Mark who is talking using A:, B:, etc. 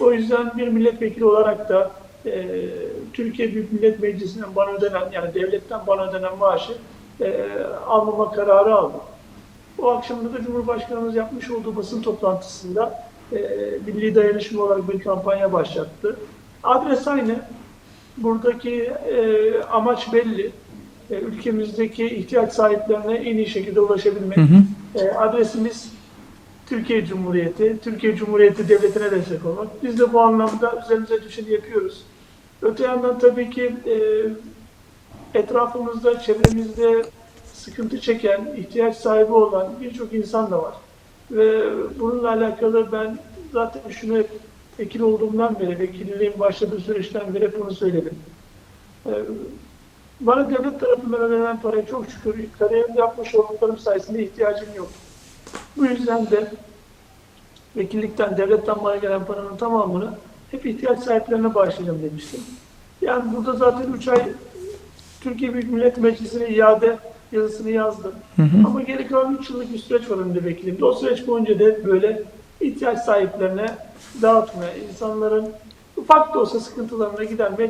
A: O yüzden bir milletvekili olarak da e, Türkiye Büyük Millet Meclisi'nden bana ödenen, yani devletten bana ödenen maaşı e, almama kararı aldım. O akşamda da Cumhurbaşkanımız yapmış olduğu basın toplantısında e, milli dayanışma olarak bir kampanya başlattı. Adres aynı. Buradaki e, amaç belli. E, ülkemizdeki ihtiyaç sahiplerine en iyi şekilde ulaşabilmek. E, adresimiz Türkiye Cumhuriyeti, Türkiye Cumhuriyeti Devleti'ne destek olmak. Biz de bu anlamda üzerimize düşeni yapıyoruz. Öte yandan tabii ki e, etrafımızda, çevremizde sıkıntı çeken, ihtiyaç sahibi olan birçok insan da var. Ve bununla alakalı ben zaten şunu hep vekil olduğumdan beri, vekilliğin başladığı süreçten beri hep bunu söyledim. E, bana devlet tarafından ödenen paraya çok şükür kariyerimde yapmış olduklarım sayesinde ihtiyacım yok. Bu yüzden de vekillikten, devletten bana gelen paranın tamamını hep ihtiyaç sahiplerine bağışlayacağım demiştim. Yani burada zaten 3 ay Türkiye Büyük Millet Meclisi'ne iade yazısını yazdım. Ama geri kalan 3 yıllık bir süreç var önümde vekilliğimde. O süreç boyunca da hep böyle ihtiyaç sahiplerine dağıtmaya, insanların ufak da olsa sıkıntılarına gidermeye